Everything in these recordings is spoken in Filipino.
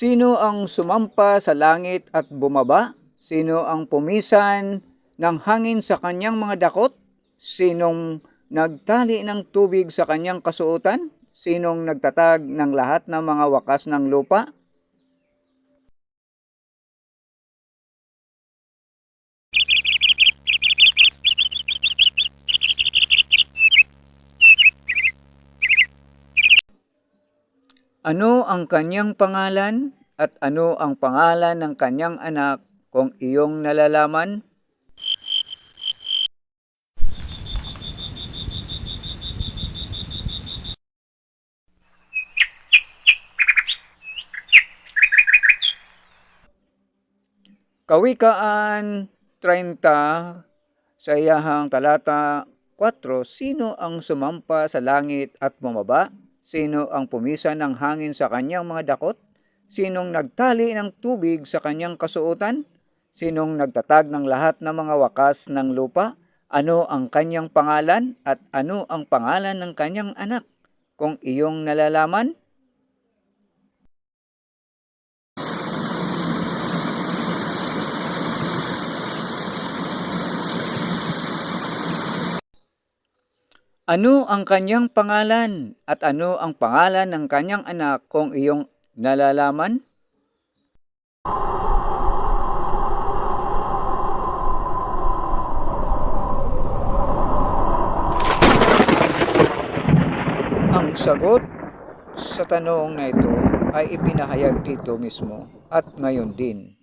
Sino ang sumampa sa langit at bumaba? Sino ang pumisan ng hangin sa kanyang mga dakot? Sinong nagtali ng tubig sa kanyang kasuotan? Sinong nagtatag ng lahat ng mga wakas ng lupa? Ano ang kanyang pangalan at ano ang pangalan ng kanyang anak kung iyong nalalaman? Kawikaan 30 sa iyahang talata 4, Sino ang sumampa sa langit at bumaba? Sino ang pumisa ng hangin sa kanyang mga dakot? Sinong nagtali ng tubig sa kanyang kasuotan? Sinong nagtatag ng lahat ng mga wakas ng lupa? Ano ang kanyang pangalan at ano ang pangalan ng kanyang anak? Kung iyong nalalaman, Ano ang kanyang pangalan at ano ang pangalan ng kanyang anak kung iyong nalalaman? Ang sagot sa tanong na ito ay ipinahayag dito mismo at ngayon din.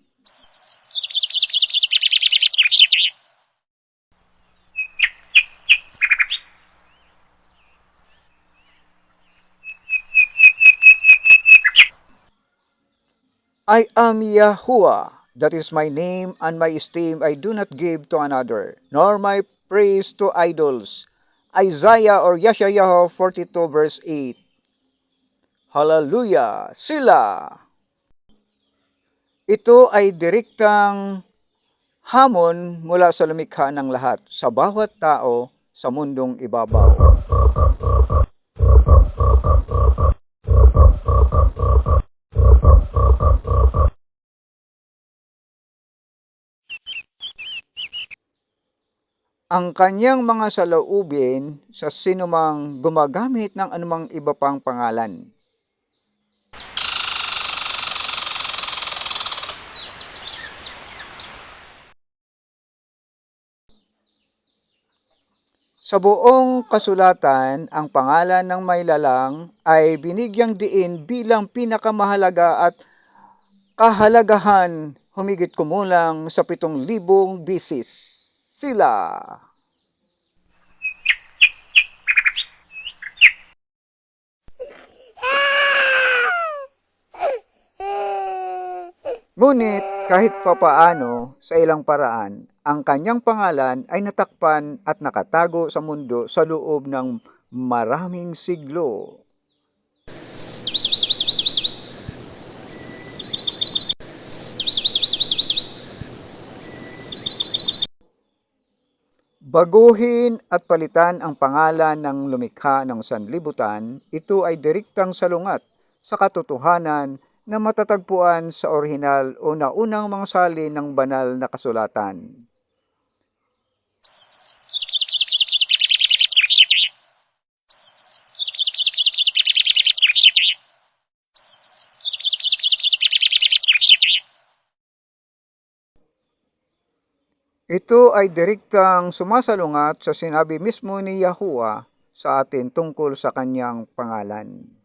I am Yahuwah. That is my name, and my esteem I do not give to another, nor my praise to idols. Isaiah or Yeshayahu 42 verse 8. Hallelujah! Sila! Ito ay direktang hamon mula sa lumikha ng lahat sa bawat tao sa mundong ibabaw. Ang kanyang mga saloobin sa sinumang gumagamit ng anumang iba pang pangalan. Sa buong kasulatan, ang pangalan ng may lalang ay binigyang diin bilang pinakamahalaga at kahalagahan humigit kumulang sa pitong libong bisis. Sila! Ngunit kahit papaano sa ilang paraan, ang kanyang pangalan ay natakpan at nakatago sa mundo sa loob ng maraming siglo. Baguhin at palitan ang pangalan ng lumikha ng sanlibutan, ito ay direktang salungat sa katotohanan na matatagpuan sa orihinal o naunang mga salin ng banal na kasulatan. Ito ay direktang sumasalungat sa sinabi mismo ni Yahuwah sa atin tungkol sa kanyang pangalan.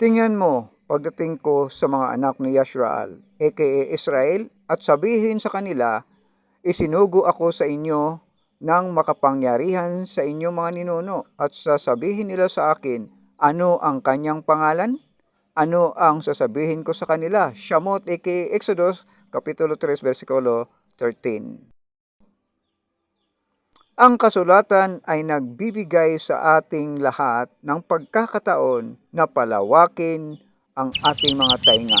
Tingnan mo pagdating ko sa mga anak ni Yashraal, aka Israel, at sabihin sa kanila, isinugo ako sa inyo ng makapangyarihan sa inyong mga ninuno at sasabihin nila sa akin, ano ang kanyang pangalan? Ano ang sasabihin ko sa kanila? Shamot aka Exodus, Kapitulo 3, versikulo 13. Ang kasulatan ay nagbibigay sa ating lahat ng pagkakataon na palawakin ang ating mga tainga.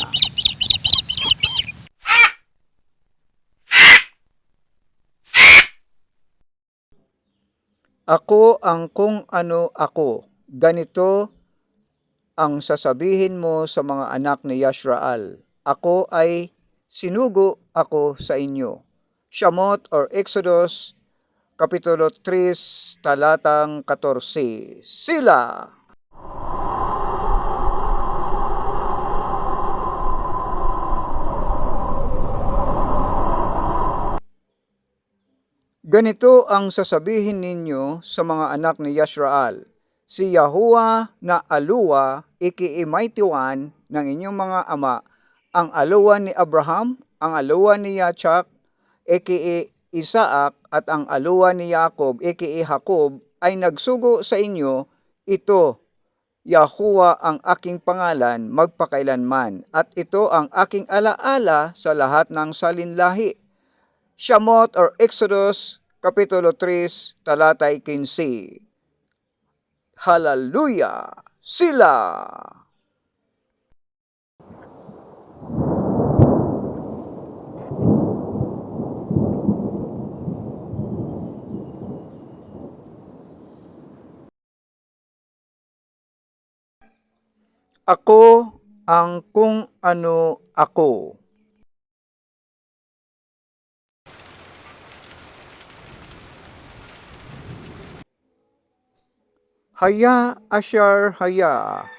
Ako ang kung ano ako. Ganito ang sasabihin mo sa mga anak ni Yashraal. Ako ay sinugo ako sa inyo. Shamot or Exodus, Kapitulo 3, talatang 14. Sila! Ganito ang sasabihin ninyo sa mga anak ni Yashraal. Si Yahuwah na aluwa, iki mighty one ng inyong mga ama, ang aluwa ni Abraham, ang aluwa ni Yachak, iki Isaac, at ang aluwa ni Jacob, iki Jacob, ay nagsugo sa inyo, ito, Yahuwah ang aking pangalan magpakailanman, at ito ang aking alaala sa lahat ng salinlahi. Shamot or Exodus, Kapitulo 3, talatay 15. Hallelujah! Sila! Ako ang kung ano ako. Haya asyar haya.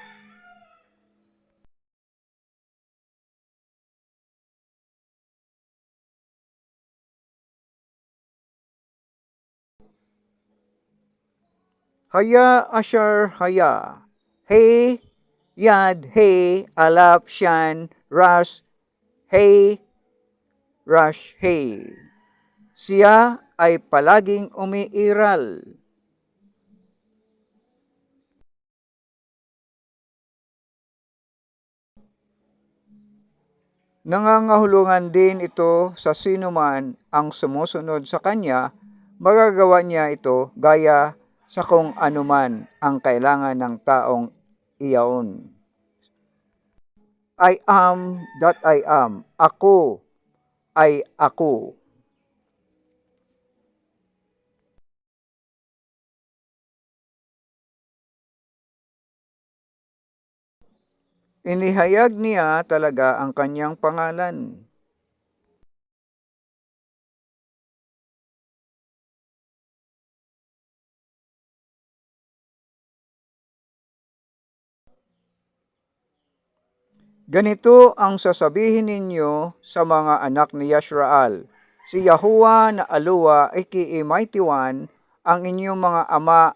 Haya asyar haya. Hey, yad, hey, alap, shan, ras, hey, rush, hey. Siya ay palaging umiiral. Nangangahulugan din ito sa sino man ang sumusunod sa kanya, magagawa niya ito gaya sa kung anuman ang kailangan ng taong iyaon. I am that I am. Ako ay ako. Inihayag niya talaga ang kanyang pangalan. Ganito ang sasabihin ninyo sa mga anak ni Yashraal. Si Yahuwah na aluwa ay one, ang inyong mga ama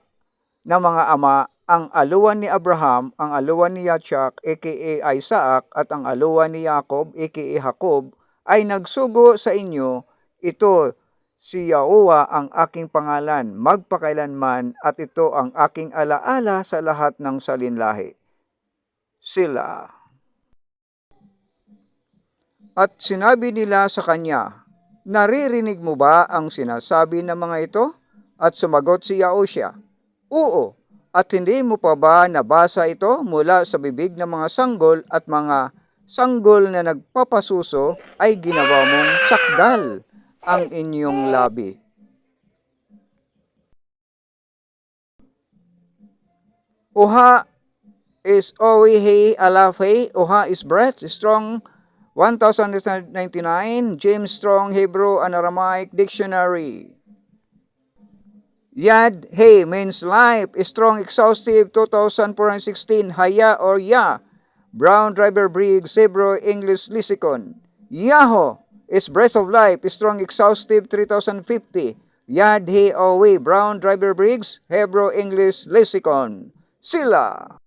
na mga ama, ang aluwa ni Abraham, ang aluwa ni Yachak, aka Isaac, at ang aluwa ni Jacob, aka Jacob, ay nagsugo sa inyo, ito, si Yahuwah ang aking pangalan, magpakailanman, at ito ang aking alaala sa lahat ng salinlahi. Sila. At sinabi nila sa kanya, Naririnig mo ba ang sinasabi ng mga ito? At sumagot si Yaosya, Oo, at hindi mo pa ba nabasa ito mula sa bibig ng mga sanggol at mga sanggol na nagpapasuso ay ginawa mong sakdal ang inyong labi. Uha is owihe alafe, uha is breath, strong 1999, James Strong Hebrew and Aramaic Dictionary. Yad Hey means life, strong, exhaustive, 2416, Haya or Ya, Brown Driver Briggs, Hebrew, English Lexicon. Yaho is breath of life, strong, exhaustive, 3050. Yad He Owe, Brown Driver Briggs, Hebrew, English Lexicon. Sila!